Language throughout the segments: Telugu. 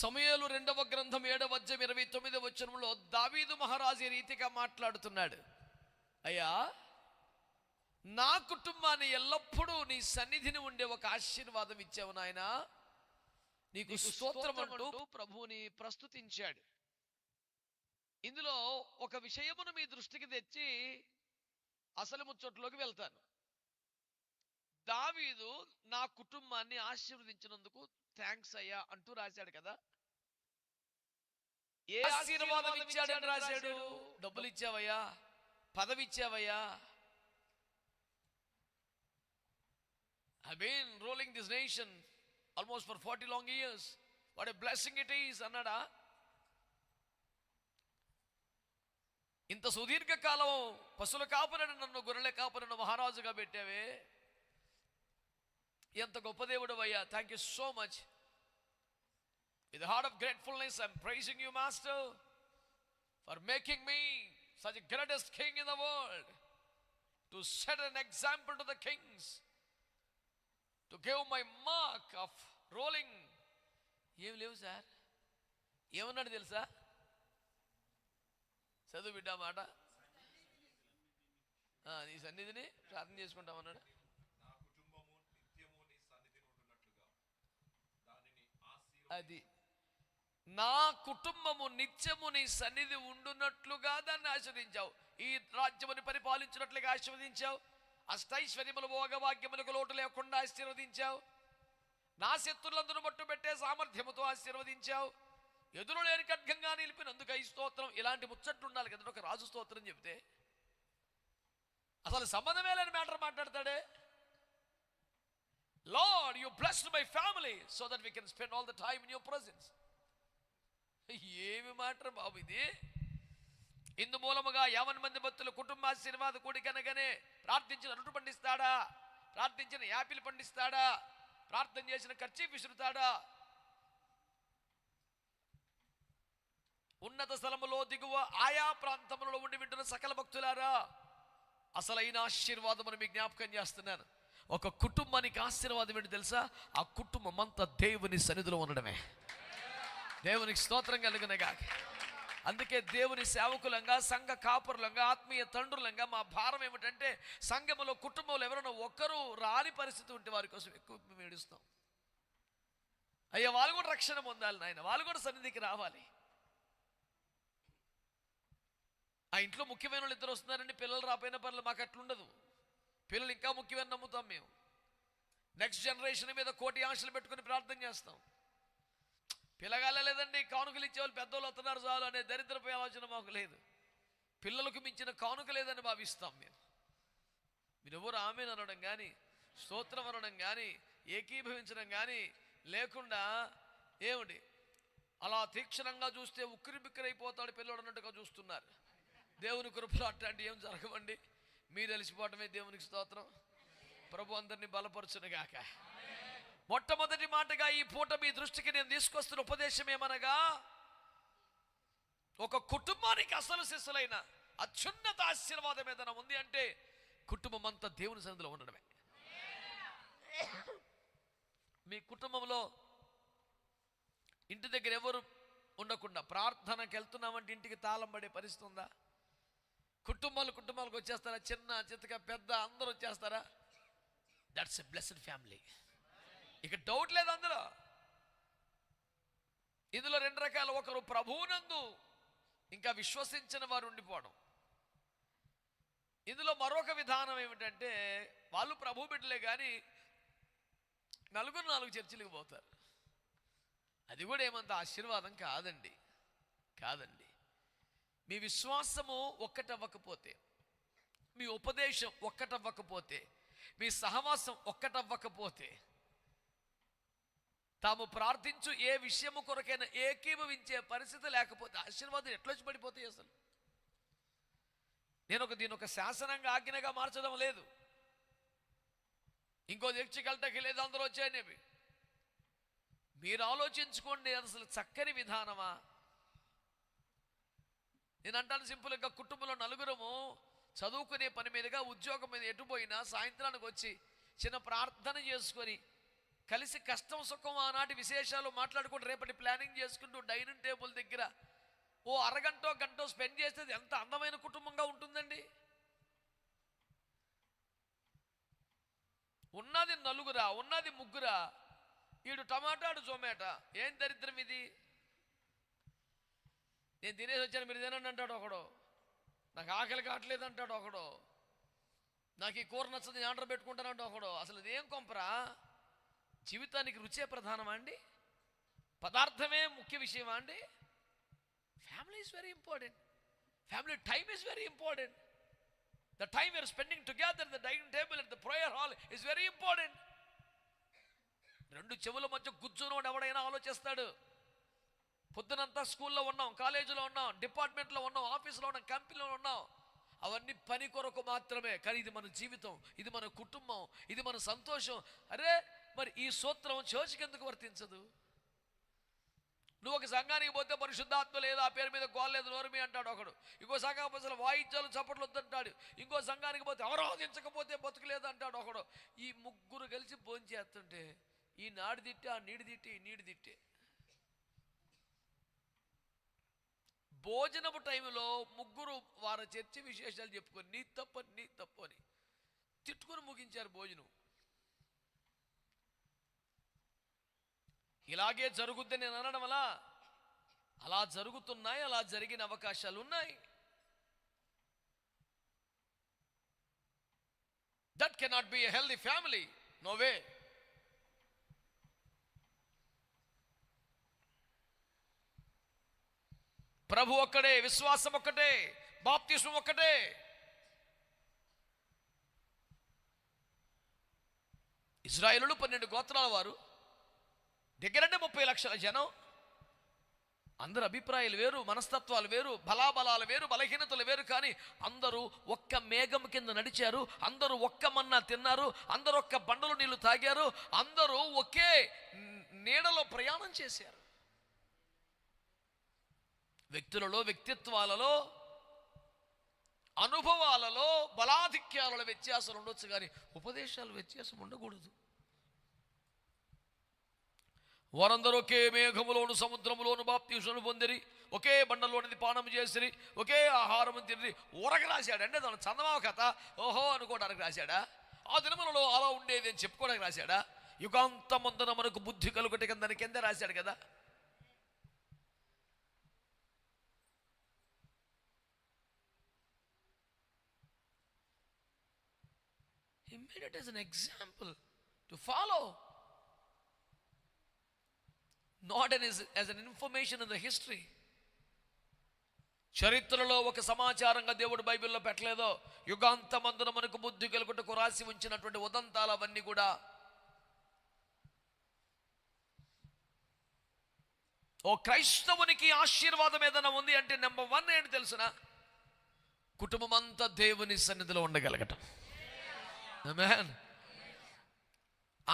సమయాలు రెండవ గ్రంథం ఏడవ అధ్యాయం ఇరవై తొమ్మిదవ వచనంలో దావీదు మహారాజు రీతిగా మాట్లాడుతున్నాడు. అయ్యా నా కుటుంబాన్ని ఎల్లప్పుడూ నీ సన్నిధిని ఉండే ఒక ఆశీర్వాదం ఇచ్చావు నాయనా. నీకు స్తోత్రం అంటూ ప్రభువుని ప్రస్తుతించాడు. ఇందులో ఒక విషయమును మీ దృష్టికి తెచ్చి అసలు ముచ్చట్లోకి వెళ్తాను. దావీదు నా కుటుంబాన్ని ఆశీర్వదించినందుకు థ్యాంక్స్ అయ్యా అంటూ రాశాడు కదా. ఏ ఆశీర్వాదం ఇచ్చాడని రాశాడు? డబ్బులు ఇచ్చావయ్యా పదవి ఇచ్చావయ్యా I been ruling this nation almost for forty long years what a blessing it is అన్నాడా? ఇంత సుదీర్ఘ కాలం పశువుల కాపురని నన్ను గొర్రెల కాపురను మహారాజుగా పెట్టావే. ఎంత గొప్ప దేవుడు అయ్యా thank you so much with heart of gratefulness I'm praising you master for making me such greatest king in the world to set an example to the kings to give my mark of rolling ఏం లేవు సార్. ఏమన్నాడు తెలుసా? చదువు బిడ్డ మాట. ఆ, నీ సన్నిధిని ప్రార్థన చేసుకుంటామన్నాడు నా కుటుంబము నిత్యము నీ సన్నిధిని ఉంటున్నట్లుగా దానిని అది. నా కుటుంబము నిత్యము నీ సన్నిధి ఉండునట్లుగా దాన్ని ఆశ్రదించావు ఈ రాజ్యముని పరిపాలించినట్లుగా ఆశీర్వదించావు. అష్టైశ్వర్యములు భోగవాక్యములకు లోటు లేకుండా ఆశీర్వదించావు. నా శత్రులందరూ మట్టు పెట్టే సామర్థ్యముతో ఆశీర్వదించావు. ఎదురు లేని ఖడ్గంగా నిలిపినందుకు ఈ స్తోత్రం ఇలాంటి ముచ్చట్లు ఉండాలి కదా ఒక రాజు స్తోత్రం చెబితే అసలు సంబంధమే లేని matter మాట్లాడతాడే. Lord you blessed my family so that we can spend all the time in your presence ఏమి మాట బాబు ఇది? ఇందు మూలముగా యావన్ మంది భక్తులు కుటుంబ ఆశీర్వాద కూడికనగానే ప్రార్థించిన అరుటు పండిస్తాడా? ప్రార్థించిన యాపిల్ పండిస్తాడా? ప్రార్థన చేసిన ఖర్చీ విసురుతాడా? ఉన్నత స్థలములో దిగువ ఆయా ప్రాంతములలో ఉండి వింటున్న సకల భక్తులారా అసలైన ఆశీర్వాదమును మీ జ్ఞాపకం చేస్తున్నాను. ఒక కుటుంబానికి ఆశీర్వాదం ఏంటి తెలుసా? ఆ కుటుంబం అంతా దేవుని సన్నిధిలో ఉండడమే. దేవునికి స్తోత్రం కలిగినగా అందుకే దేవుని సేవకులంగా సంఘ కాపురులంగా ఆత్మీయ తండ్రులంగా మా భారం ఏమిటంటే సంఘములో కుటుంబంలో ఎవరైనా ఒక్కరు రాని పరిస్థితి ఉంటే వారి కోసం ఎక్కువ మేము ఏడుస్తాం. అయ్యా వాళ్ళు కూడా రక్షణ పొందాలి నాయన వాళ్ళు కూడా సన్నిధికి రావాలి. ఆ ఇంట్లో ముఖ్యమైన వాళ్ళు ఇద్దరు వస్తున్నారండి పిల్లలు రాపోయిన పనులు మాకు అట్లుండదు పిల్లలు ఇంకా ముఖ్యమైన నమ్ముతాం మేము. నెక్స్ట్ జనరేషన్ మీద కోటి ఆశలు పెట్టుకుని ప్రార్థన చేస్తాం. పిల్లగాళ్ళ లేదండి కానుకలు ఇచ్చేవాళ్ళు పెద్దోళ్ళు వస్తున్నారు చాలు అనే దరిద్రపై ఆలోచన మాకు లేదు. పిల్లలకు మించిన కానుక లేదని భావిస్తాం మేము. మీరు ఎవరు ఆమెను అనడం కానీ స్తోత్రం అనడం కానీ ఏకీభవించడం కానీ లేకుండా ఏమిటి అలా తీక్షణంగా చూస్తే ఉక్కిరి బిక్కిరైపోతాడు పిల్లడు అన్నట్టుగా చూస్తున్నారు. దేవుని కృపలో అట్లాంటి ఏం జరగవండి? మీరు తెలిసిపోవటమే దేవునికి స్తోత్రం. ప్రభు అందరినీ బలపరచునుగాక. మొట్టమొదటి మాటగా ఈ పూట మీ దృష్టికి నేను తీసుకొస్తున్న ఉపదేశం ఏమనగా ఒక కుటుంబానికి అసలు శిస్సులైన అత్యున్నత ఆశీర్వాదం ఏదైనా ఉంది అంటే కుటుంబం అంతా దేవుని సన్నిధిలో ఉండడమే. మీ కుటుంబంలో ఇంటి దగ్గర ఎవరు ఉండకుండా ప్రార్థనకి వెళ్తున్నామంటే ఇంటికి తాళం పడే పరిస్థితి ఉందా? కుటుంబాలు కుటుంబాలకు వచ్చేస్తారా? చిన్న చిత్తగా పెద్ద అందరూ వచ్చేస్తారా? That's a blessed family doubt లేదు అందులో. ఇందులో రెండు రకాలు. ఒకరు ప్రభువునందు ఇంకా విశ్వసించిన వారు ఉండిపోవడం. ఇందులో మరొక విధానం ఏమిటంటే వాళ్ళు ప్రభు బిడ్డలే కానీ నలుగురు నాలుగు చర్చిలకు పోతారు. అది కూడా ఏమంత ఆశీర్వాదం కాదండి. కాదండి. మీ విశ్వాసము ఒక్కటవ్వకపోతే మీ ఉపదేశం ఒక్కటవ్వకపోతే మీ సహవాసం ఒక్కటవ్వకపోతే తాము ప్రార్థించు ఏ విషయము కొరకైనా ఏకీభవించే పరిస్థితి లేకపోతే ఆశీర్వాదం ఎట్లొచ్చి పడిపోతాయి అసలు? నేను ఒక దీని ఒక శాసనంగా ఆజ్ఞగా మార్చడం లేదు. ఇంకో దీక్షకెళ్ళటకి లేదు అందరూ వచ్చాయనేవి మీరు ఆలోచించుకోండి అసలు చక్కని విధానమా? నేను అంటాను సింపుల్గా కుటుంబంలో నలుగురము చదువుకునే పని మీదుగా ఉద్యోగం మీద ఎటుపోయినా సాయంత్రానికి వచ్చి చిన్న ప్రార్థన చేసుకొని కలిసి కష్టం సుఖం ఆనాటి విశేషాలు మాట్లాడుకుంటూ రేపటి ప్లానింగ్ చేసుకుంటూ డైనింగ్ టేబుల్ దగ్గర ఓ అరగంటో గంటో స్పెండ్ చేస్తే అది ఎంత అందమైన కుటుంబంగా ఉంటుందండి? ఉన్నది నలుగురా ఉన్నది ముగ్గురా. ఈడు టమాటాడు జొమాటా. ఏం దరిద్రం ఇది? నేను తినేసి వచ్చాను మీరు తినండి అంటాడు ఒకడు. నాకు ఆకలి కావట్లేదు అంటాడు ఒకడు. నాకు ఈ కూర నచ్చదు ఆర్డర్ పెట్టుకుంటానంటే ఒకడు. అసలు ఇదేం కొంపరా? జీవితానికి రుచే ప్రధానమా అండి? పదార్థమే ముఖ్య విషయమా అండి? Family is very important family time is very important the time you're spending together the dining table at the prayer hall is very important రెండు చెవుల మధ్య గుజ్జునోడు ఎవడైనా ఆలోచిస్తాడు. పొద్దునంతా స్కూల్లో ఉన్నాం కాలేజీలో ఉన్నాం డిపార్ట్మెంట్లో ఉన్నాం ఆఫీస్లో ఉన్నాం కంపెనీలో ఉన్నాం. అవన్నీ పని కొరకు మాత్రమే. కానీ ఇది మన జీవితం ఇది మన కుటుంబం ఇది మన సంతోషం. అరే మరి ఈ సూత్రం చర్చికి ఎందుకు వర్తించదు? నువ్వు ఒక సంఘానికి పోతే పరిశుద్ధాత్మ లేదు ఆ పేరు మీద గోల్ లేదు నోరుమి అంటాడు ఒకడు. ఇంకో సంఘం అసలు వాయిద్యాలు చప్పట్లు వద్దంటాడు. ఇంకో సంఘానికి పోతే అవరోధించకపోతే బతుకులేదు అంటాడు ఒకడు. ఈ ముగ్గురు కలిసి భోంచేస్తుంటే ఈ నాడు తిట్టే ఆ నీడి తిట్టి ఈ నీడి తిట్టే. భోజనపు టైంలో ముగ్గురు వారి చర్చ విశేషాలు చెప్పుకొని నీ తప్పని నీ తప్పు అని తిట్టుకొని ముగించారు భోజనం. ఇలాగే జరుగుద్ది నేను అనడం వల్ల అలా జరుగుతున్నాయి అలా జరిగిన అవకాశాలు ఉన్నాయి that cannot be a healthy family no way ప్రభు ఒక్కడే విశ్వాసం ఒక్కటే బాప్తిసం ఒక్కటే. ఇజ్రాయేలు పన్నెండు గోత్రాల వారు దగ్గరంటే ముప్పై లక్షల జనం. అందరు అభిప్రాయాలు వేరు మనస్తత్వాలు వేరు బలాబలాలు వేరు బలహీనతలు వేరు కానీ అందరూ ఒక్క మేఘం కింద నడిచారు అందరూ ఒక్క మన్నా తిన్నారు అందరూ ఒక్క బండలు నీళ్ళు తాగారు అందరూ ఒకే నీడలో ప్రయాణం చేశారు. వ్యక్తులలో వ్యక్తిత్వాలలో అనుభవాలలో బలాధిక్యాలలో వ్యత్యాసాలు ఉండొచ్చు కానీ ఉపదేశాలు వ్యత్యాసం ఉండకూడదు. వారందరూ ఒకే మేఘములోను సముద్రములోను బాప్తీసును పొందిరి. ఒకే బండలోనిది పానం చేసిరి. ఒకే ఆహారం తిరిగి ఊరక రాశాడు? అంటే చందమామ కథ. ఓహో అనుకోవడానికి రాశాడా? ఆ దినములలో అలా ఉండేది అని చెప్పుకోవడానికి రాశాడా? యుగాంతమందున మనకు బుద్ధి కలుగుట కింద కింద రాశాడు కదా. He made it as an example to follow. Not as, as an information in the history చరిత్రలో ఒక సమాచారంగా దేవుడు బైబిల్లో పెట్టలేదో. యుగాంతమందున మనకు బుద్ధి కలుగుటకు రాసి ఉంచినటువంటి ఉదంతాలు అవన్నీ కూడా ఓ క్రైస్తవునికి ఆశీర్వాదం ఏదైనా ఉంది అంటే నెంబర్ వన్ ఏంటి తెలుసునా? కుటుంబం అంతా దేవుని సన్నిధిలో ఉండగలగటం.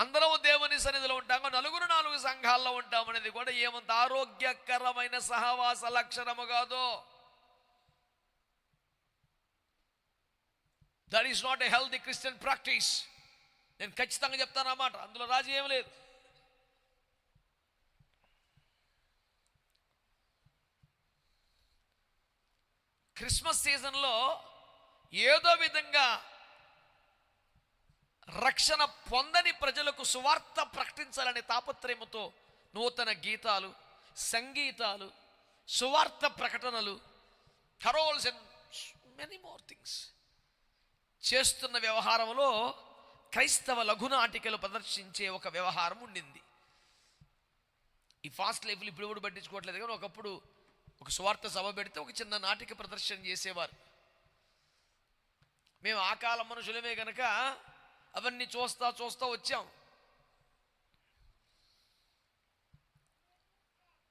అందరం దేవుని సన్నిధిలో ఉంటాము నలుగురు నాలుగు సంఘాల్లో ఉంటాం అనేది కూడా ఏమంత ఆరోగ్యకరమైన సహవాస లక్షణము కాదు. That is not a healthy Christian practice నేను ఖచ్చితంగా చెప్తాను అన్నమాట. అందులో రాజీ ఏం లేదు. క్రిస్మస్ సీజన్లో ఏదో విధంగా రక్షణ పొందని ప్రజలకు సువార్త ప్రకటించాలనే తాపత్రయముతో నూతన గీతాలు సంగీతాలు సువార్త ప్రకటనలు carols and many more things చేస్తున్న వ్యవహారంలో క్రైస్తవ లఘునాటికలు ప్రదర్శించే ఒక వ్యవహారం ఉండింది. ఈ ఫాస్ట్ లైఫ్లు ఇప్పుడు కూడా పట్టించుకోవట్లేదు కానీ ఒకప్పుడు ఒక సువార్త సభ పెడితే ఒక చిన్న నాటిక ప్రదర్శన చేసేవారు. మేము ఆ కాలం మనుషులమే కనుక అవన్నీ చూస్తా చూస్తా వచ్చాం.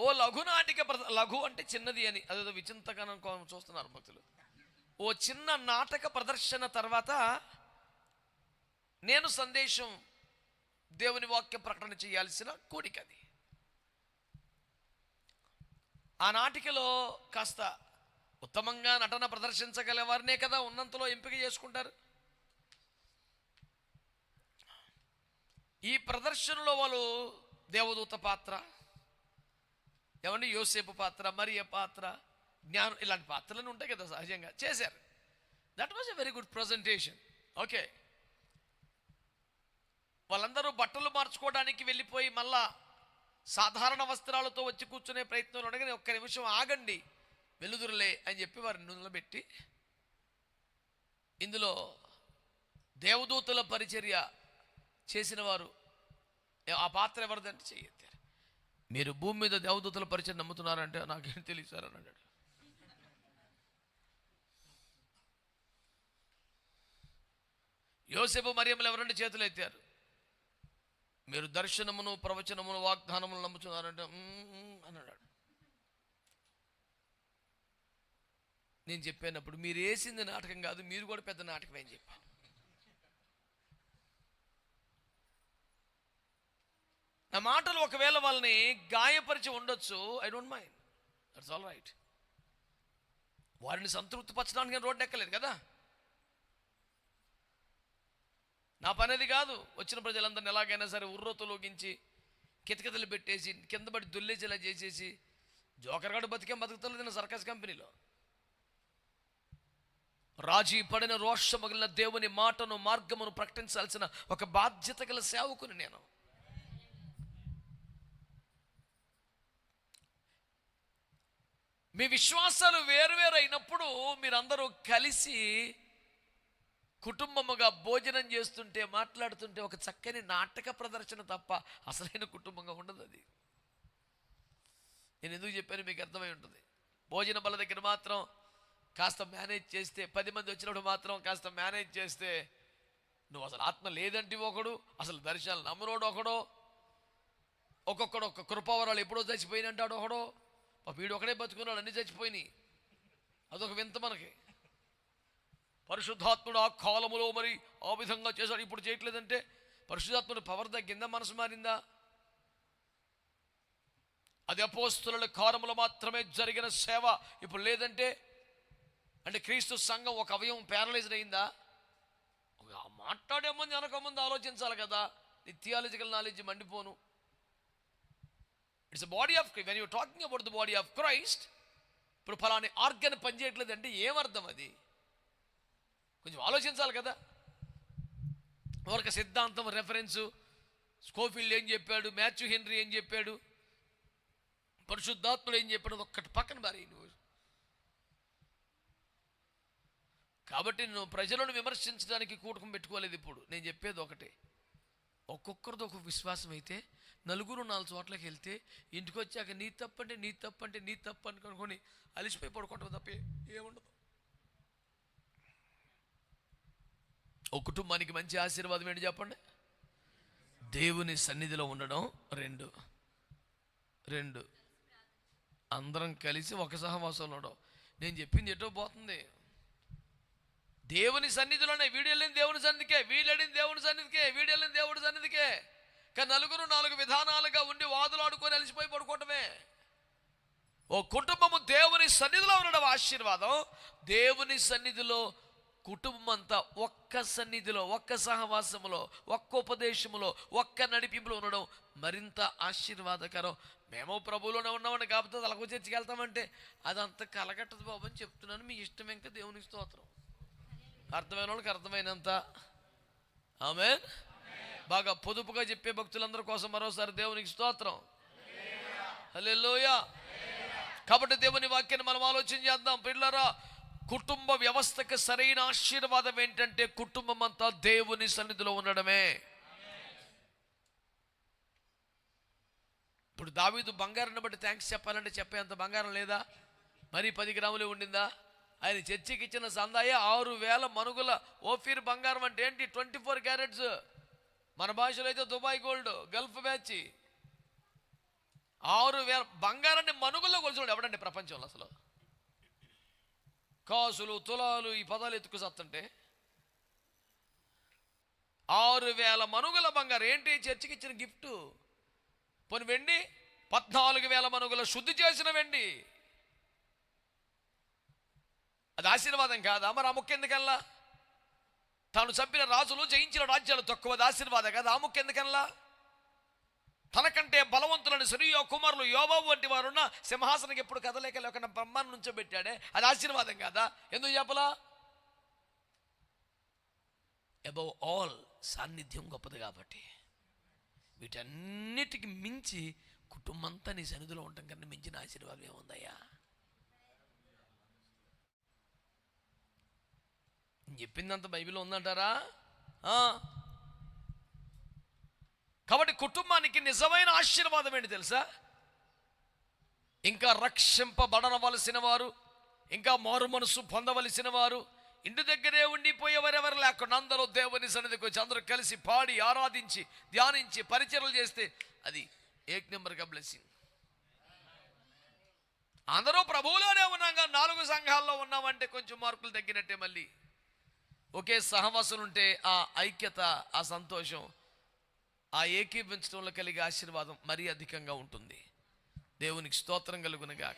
ఓ లఘునాటిక ప్ర- లఘు అంటే చిన్నది అని అదేదో విచింతకనం కోసం చూస్తున్నారు భక్తులు. ఓ చిన్న నాటక ప్రదర్శన తర్వాత నేను సందేశం దేవుని వాక్య ప్రకటన చేయాల్సిన కోరిక అది ఆ నాటికలో కాస్త ఉత్తమంగా నటన ప్రదర్శించగలవారనే కదా ఉన్నంతలో ఎంపిక చేసుకుంటారు. ఈ ప్రదర్శనలో వాళ్ళు దేవదూత పాత్ర ఏమండి యోసేపు పాత్ర మరియ పాత్ర జ్ఞానం ఇలాంటి పాత్రలు ఉంటాయి కదా సహజంగా చేశారు. That was a very good presentation okay వాళ్ళందరూ బట్టలు మార్చుకోవడానికి వెళ్ళిపోయి మళ్ళా సాధారణ వస్త్రాలతో వచ్చి కూర్చునే ప్రయత్నంలో ఉండగానే ఒక్క నిమిషం ఆగండి వెలుదురులే అని చెప్పి వారిని నిలబెట్టి ఇందులో దేవదూతుల పరిచర్య చేసిన వారు ఆ పాత్ర ఎవరిదంటే చెయ్యెత్తారు. మీరు భూమి మీద దేవదూతల పరిచయం నమ్ముతున్నారంటే నాకేం తెలియదు సార్ అని అన్నాడు. యోసేపు మరియములు ఎవరంటే చేతులు ఎత్తారు? మీరు దర్శనమును ప్రవచనమును వాగ్దానమును నమ్ముతున్నారంటే అన్నాడు. నేను చెప్పానప్పుడు మీరు వేసింది నాటకం కాదు మీరు కూడా పెద్ద నాటకమే అని చెప్పాను. నా మాటలు ఒకవేళ వాళ్ళని గాయపరిచి ఉండొచ్చు I don't mind that's all right వారిని సంతృప్తి పరచడానికి నేను రోడ్డు ఎక్కలేదు కదా? నా పనేది కాదు. వచ్చిన ప్రజలందరిని ఎలాగైనా సరే ఉర్రతలోగించి కితకితలు పెట్టేసి కింద పడి దుల్లేసేలా చేసేసి జోకర్గాడు బతికే బతికేం బతుకుతలేదు సర్కస్ కంపెనీలో? రాజీ పడిన రోషమగిలిన దేవుని మాటను మార్గమును ప్రకటించాల్సిన ఒక బాధ్యత గల సేవకుని నేను. మీ విశ్వాసాలు వేరువేరైనప్పుడు అయినప్పుడు మీరందరూ కలిసి కుటుంబముగా భోజనం చేస్తుంటే మాట్లాడుతుంటే ఒక చక్కని నాటక ప్రదర్శన తప్ప అసలైన కుటుంబంగా ఉండదు అది. నేను ఎందుకు చెప్పాను మీకు అర్థమై ఉంటుంది. భోజన బల దగ్గర మాత్రం కాస్త మేనేజ్ చేస్తే పది మంది వచ్చినప్పుడు మాత్రం కాస్త మేనేజ్ చేస్తే నువ్వు అసలు ఆత్మ లేదంటే ఒకడు అసలు దర్శనాలు నమ్మనోడు ఒకడో ఒక్కొక్కడు ఒక్క కృపావరాలు ఎప్పుడో చచ్చిపోయినంటాడు ఒకడో. వీడు ఒకడే బతుకున్నాడు అన్ని చచ్చిపోయినాయి. అదొక వింత మనకి. పరిశుద్ధాత్ముడు ఆ కాలములో మరి ఆ విధంగా చేశాడు ఇప్పుడు చేయట్లేదంటే పరిశుద్ధాత్ముడు పవర్ తగ్గిందా మనసు మారిందా? అది అపోస్తుల కారములు మాత్రమే జరిగిన సేవ. ఇప్పుడు లేదంటే అంటే క్రీస్తు సంఘం ఒక అవయవం ప్యారలైజ్డ్ అయిందా? మాట్లాడే ముందు వెనక ముందు ఆలోచించాలి కదా. నీ theological knowledge మండిపోను. It's body of when you talking about the body of Christ ఇప్పుడు ఫలాని ఆర్గన్ పనిచేయట్లేదు అంటే ఏమర్థం అది? కొంచెం ఆలోచించాలి కదా. ఒక సిద్ధాంతం రెఫరెన్సు స్కోఫీల్డ్ ఏం చెప్పాడు? మ్యాథ్యూ హెన్రీ ఏం చెప్పాడు? పరిశుద్ధాత్ముడు ఏం చెప్పాడు? ఒక్కటి పక్కన బారి నువ్వు. కాబట్టి నువ్వు ప్రజలను విమర్శించడానికి కూటకం పెట్టుకోలేదు ఇప్పుడు. నేను చెప్పేది ఒకటే. ఒక్కొక్కరిది ఒక విశ్వాసం అయితే నలుగురు నాలుగు చోట్లకి వెళ్తే ఇంటికి వచ్చాక నీ తప్పంటే నీ తప్పంటే నీ తప్పు అని అనుకొని అలిసిపోయి పడుకోవటం తప్ప ఏముండదు. ఒక కుటుంబానికి మంచి ఆశీర్వాదం ఏంటి చెప్పండి? దేవుని సన్నిధిలో ఉండడం రెండు. రెండు. అందరం కలిసి ఒక సహవాసంలో ఉండడం. నేను చెప్పింది ఎటో పోతుంది? దేవుని సన్నిధిలోనే వీడు వెళ్ళిన దేవుని సన్నిధికే వీడు వెళ్ళిన దేవుని సన్నిధికే వీడు వెళ్ళిన దేవుడి సన్నిధికే. కానీ నలుగురు నాలుగు విధానాలుగా ఉండి వాదులాడుకొని అలసిపోయి పడుకోవటమే. ఓ కుటుంబము దేవుని సన్నిధిలో ఉండడం ఆశీర్వాదం. దేవుని సన్నిధిలో కుటుంబం అంతా ఒక్క సన్నిధిలో ఒక్క సహవాసములో ఒక్క ఉపదేశములో ఒక్క నడిపింపులో ఉండడం మరింత ఆశీర్వాదకరం. మేము ప్రభువులోనే ఉన్నామని కాకపోతే అలా చర్చికి వెళ్తామంటే అదంతా కలగట్టదు బాబు అని చెప్తున్నాను. మీ ఇష్టం ఇంకా దేవునికి స్తోత్రం. అర్థమైన వాళ్ళకి అర్థమైనంత. ఆమె బాగా పొదుపుగా చెప్పే భక్తులందరి కోసం మరోసారి దేవునికి స్తోత్రం. హల్లెలూయా. కాబట్టి దేవుని వాక్యాన్ని మనం ఆలోచన చేద్దాం. పిల్లరా కుటుంబ వ్యవస్థకి సరైన ఆశీర్వాదం ఏంటంటే కుటుంబం అంతా దేవుని సన్నిధిలో ఉండడమే. ఇప్పుడు దావీదు బంగారాన్ని బట్టి థ్యాంక్స్ చెప్పాలంటే చెప్పేంత బంగారం లేదా? మరి పది గ్రాములే ఉండిందా? ఆయన చర్చికి ఇచ్చిన సందాయ ఆరు వేల మనుగుల ఓఫీర్ బంగారం అంటే ఏంటి? ట్వంటీ ఫోర్ క్యారెట్స్ మన భాషలో అయితే దుబాయ్ గోల్డ్ గల్ఫ్ బ్యాచ్ ఆరు వేల బంగారాన్ని మనుగుల్లో కొలుచుకోండి ఎవడండి ప్రపంచంలో అసలు? కాసులు తులాలు ఈ పదాలు ఎత్తుకు సత్తుంటే. ఆరు వేల మనుగుల బంగారం. ఏంటి? చర్చికి ఇచ్చిన గిఫ్ట్? పోని వెండి? పద్నాలుగు వేల మనుగుల శుద్ధి చేసిన వెండి. అది ఆశీర్వాదం కాదా? మరి ఆ ముక్క ఎందుకల్లా? తాను చంపిన రాజులు జయించిన రాజ్యాలు తక్కువది ఆశీర్వాదం కదా? ఆ తనకంటే బలవంతులని సరియో కుమారులు యోబాబు వంటి వారున్న సింహాసనకి ఎప్పుడు కదలేక లేకుండా బ్రహ్మాన్ని నుంచోబెట్టాడే? అది ఆశీర్వాదం కాదా? ఎందుకు చెప్పలా? అబౌవ్ ఆల్ సాన్నిధ్యం గొప్పది కాబట్టి. వీటన్నిటికి మించి కుటుంబంతా నీ సన్నిధిలో ఉండటం కన్నా మించిన ఆశీర్వాదం ఏముందయ్యా? చెప్పిందంత బైబిల్లో ఉందంటారా? కాబట్టి కుటుంబానికి నిజమైన ఆశీర్వాదం ఏంటి తెలుసా? ఇంకా రక్షింపబడనవలసిన వారు ఇంకా మారు మనసు పొందవలసిన వారు ఇంటి దగ్గరే ఉండిపోయేవారెవరు లేకుండా అందరూ దేవుని సన్నిధికి వచ్చి అందరూ కలిసి పాడి ఆరాధించి ధ్యానించి పరిచయలు చేస్తే అది ఏక్ నెంబర్గా బ్లెస్సింగ్ అందరూ ప్రభువులోనే ఉన్నాం కానీ నాలుగు సంఘాల్లో ఉన్నామంటే కొంచెం మార్కులు తగ్గినట్టే మళ్ళీ. ఒకే సహవాసులుంటే ఆ ఐక్యత ఆ సంతోషం ఆ ఏకీపించడంలో కలిగే ఆశీర్వాదం మరీ అధికంగా ఉంటుంది. దేవునికి స్తోత్రం కలుగునగాక.